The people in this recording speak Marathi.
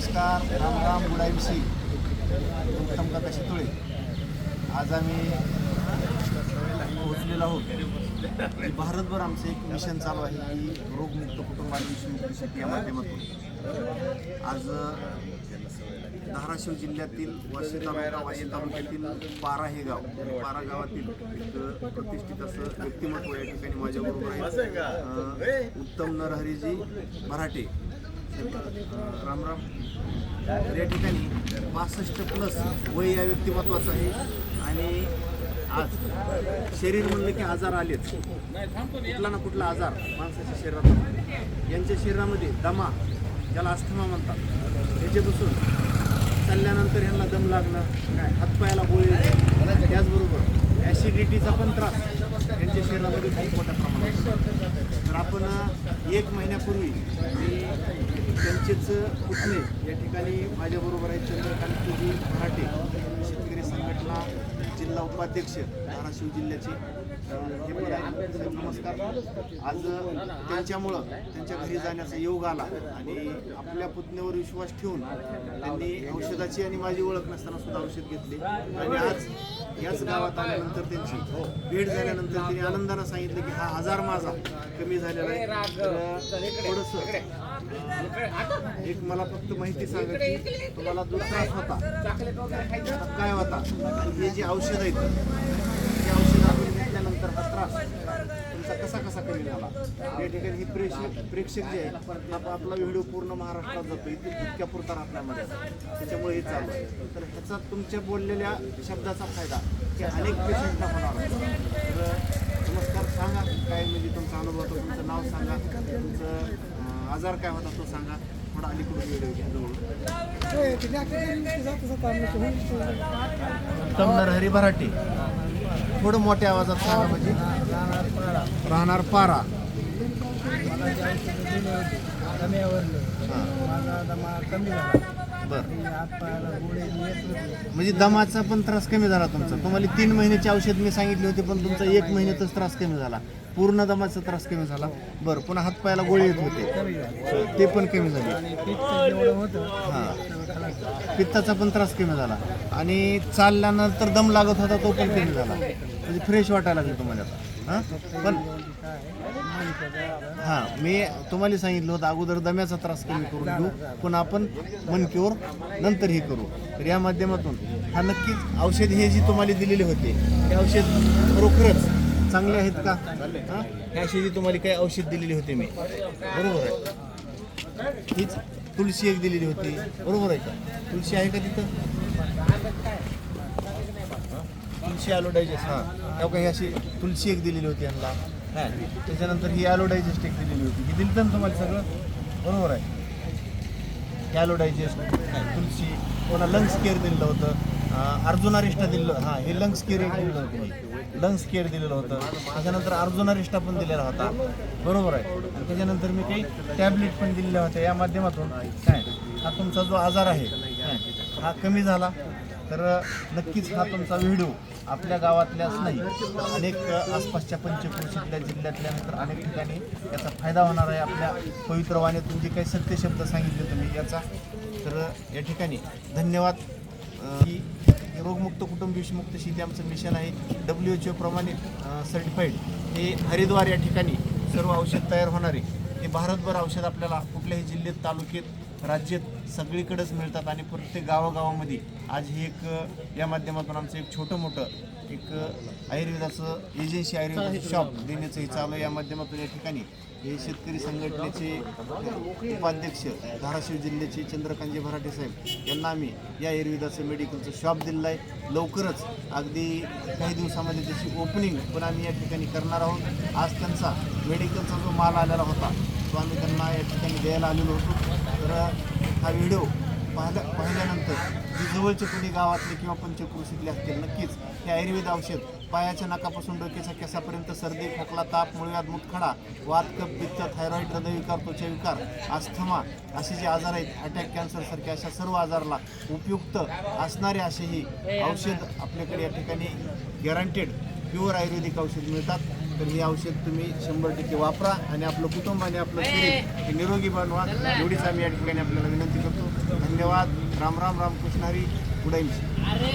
नमस्कार राम राम गुडाईविषयी उत्तम काका शितोळे. आज आम्ही पोहोचलेलो आहोत. की भारतभर आमचं एक मिशन चालू आहे की रोगमुक्त कुटुंबात विषमुक्त शेती या माध्यमातून. आज धाराशिव जिल्ह्यातील वाशी तालुका वाशी तालुक्यातील पारा हे गाव पारा गावातील एक प्रतिष्ठित असं व्यक्तिमत्व या ठिकाणी माझ्याबरोबर आहे. उत्तम नरहरीजी मराठे. राम राम. या ठिकाणी पासष्ट प्लस वय या व्यक्तिमत्वाचं आहे. आणि आज शरीर म्हणलं की आजार आलेच. कुठला ना कुठला आजार माणसाच्या शरीरात यांच्या शरीरामध्ये दमा ज्याला अस्थमा म्हणतात त्याच्यापासून चालल्यानंतर यांना दम लागणं काय हातपायाला गोळे त्याचबरोबर ॲसिडिटीचा पण त्रास यांच्या शरीरामध्ये खूप मोठा तर आपण एक महिन्यापूर्वी मी त्यांचेच पुतणे या ठिकाणी माझ्याबरोबर आहेत चंद्रकांतजी मराठे शेतकरी संघटना जिल्हा उपाध्यक्ष धाराशिव जिल्ह्याचे. हे पण आहेत. नमस्कार. आज त्यांच्यामुळं त्यांच्या घरी जाण्याचा योग आला आणि आपल्या पुतण्यावर विश्वास ठेवून त्यांनी औषधाची आणि माझी ओळख नसताना सुद्धा औषध घेतले. आणि आज याच गावात आल्यानंतर त्यांची भेट झाल्यानंतर त्यांनी आनंदानं सांगितलं की हा आजार माझा कमी झालेला आहे. थोडंसं एक मला फक्त माहिती सांगा की तुम्हाला जो त्रास होता. काय होता? हे जे औषध आहेत ते. औषध आपण घेतल्यानंतर हा त्रास तुमचा कसा कसा कमी झाला? या ठिकाणी हे प्रेक्षक प्रेक्षक जे आहे हा आपला व्हिडिओ पूर्ण महाराष्ट्रात जातो. इथे इतक्या पुरता आपल्यामध्ये त्याच्यामुळे हे चालू आहे. तर ह्याचा तुमच्या बोललेल्या शब्दाचा फायदा की अनेक पेशंटला होणार आहे. तर नमस्कार सांगा काय म्हणजे तुमचा अनुभव होता तुमचं नाव सांगा तुमचं आजार काय होता तो सांगा. थोडा अलीकडून व्हिडिओ घ्या जवळ उत्तम नरहरी भराटे. थोडं मोठ्या आवाजात सांगा म्हणजे. राहणार पारा. बर. म्हणजे दमाचा पण त्रास कमी झाला तुमचा. तुम्हाला तीन महिन्याचे औषध मी सांगितले होते पण तुमचा एक महिन्यातच त्रास कमी झाला. पूर्ण दमाचा त्रास कमी झाला. बरं पुन्हा हातपायाला गोळे येत होते. ते पण कमी झाले. हां. पित्ताचा पण त्रास कमी झाला. आणि चालल्यानंतर दम लागत होता तो पण कमी झाला. म्हणजे फ्रेश वाटायला लागलं तुम्हाला आता. हां? पण हां मी तुम्हाला सांगितलं होतं अगोदर दम्याचा त्रास कमी करून घेऊ. पण आपण मनकीवर नंतर हे करू. तर या माध्यमातून हा नक्कीच औषध हे जी तुम्हाला दिलेले होते हे औषध खरोखरच चांगले आहेत का? हां? हे अशी जी तुम्हाला काही औषध दिलेली होते मी. बरोबर आहे. हीच तुळशी एक दिलेली होती. बरोबर आहे का? तुळशी आहे का तिथं? तुळशी ॲलोडायजेस्ट हां. तेव्हा काही अशी तुळशी एक दिलेली होती यांना. हां. त्याच्यानंतर ही ॲलोडायजेस्ट एक दिलेली होती. ही दिली ना तुम्हाला सगळं? बरोबर आहे. ॲलोडायजेस्ट तुळशी पुन्हा लंग्स केअर दिलेलं होतं? अर्जुना रिष्टा दिलेलं हां हे लंग्स केअर दिलेलं होतं. लंग्स केअर दिलेलं होतं. त्याच्यानंतर अर्जुना रिष्टा पण दिलेला होता. बरोबर आहे. आणि त्याच्यानंतर मी काही टॅबलेट पण दिलेल्या होत्या या माध्यमातून. काय? हा तुमचा जो आजार आहे हा कमी झाला. तर नक्कीच हा तुमचा व्हिडिओ आपल्या गावातल्याच नाही अनेक आसपासच्या पंचक्रोशीतल्या जिल्ह्यातल्या नंतर अनेक ठिकाणी याचा फायदा होणार आहे. आपल्या पवित्र वाण्यातून जे काही सत्य शब्द सांगितले तुम्ही याचा. तर या ठिकाणी धन्यवाद. की मुक्त कुटुंब विषमुक्त शेती आमचं मिशन आहे. डब्ल्यू एच ओ प्रमाणित सर्टिफाईड हे हरिद्वार या ठिकाणी सर्व औषध तयार होणारे हे भारतभर औषध आपल्याला कुठल्याही जिल्ह्यात तालुक्यात राज्यात सगळीकडेच मिळतात आणि प्रत्येक गावागावामध्ये आज हे एक या माध्यमातून आमचं एक छोटं मोठं एक आयुर्वेदाचं एजन्सी आयुर्वेदाचं शॉप देण्याचं हे चालू आहे. या माध्यमातून या ठिकाणी हे शेतकरी संघटनेचे उपाध्यक्ष धाराशिव जिल्ह्याचे चंद्रकांजे भराटे साहेब यांना आम्ही या आयुर्वेदाचं मेडिकलचं शॉप दिलेलं आहे. लवकरच अगदी काही दिवसामध्ये त्याची ओपनिंग पण आम्ही या ठिकाणी करणार आहोत. आज त्यांचा मेडिकलचा जो माल आलेला होता तो आम्ही त्यांना या ठिकाणी द्यायला आलेलो होतो. तर हा व्हिडिओ पाहिल्या पाहिल्यानंतर जी जवळचे कुणी गावातले किंवा पंचक्रोशीतले असतील नक्कीच हे आयुर्वेद औषध पायाच्या नाकापासून डोक्याच्या केसापर्यंत सर्दी खोकला ताप मुळव्याध मुतखडा वात कप पित्त थायरॉईड हृदयविकार त्वचाविकार अस्थमा असे जे आजार आहेत अटॅक कॅन्सरसारख्या अशा सर्व आजाराला उपयुक्त असणारे असे ही औषध आपल्याकडे या ठिकाणी गॅरंटेड प्युअर आयुर्वेदिक औषध मिळतात. तर हे औषध तुम्ही शंभर टक्के वापरा आणि आपलं कुटुंब आणि आपलं शरीर हे निरोगी बनवा. एवढीच आम्ही या ठिकाणी आपल्याला विनंती करतो. धन्यवाद. राम राम राम कृष्णारी हरी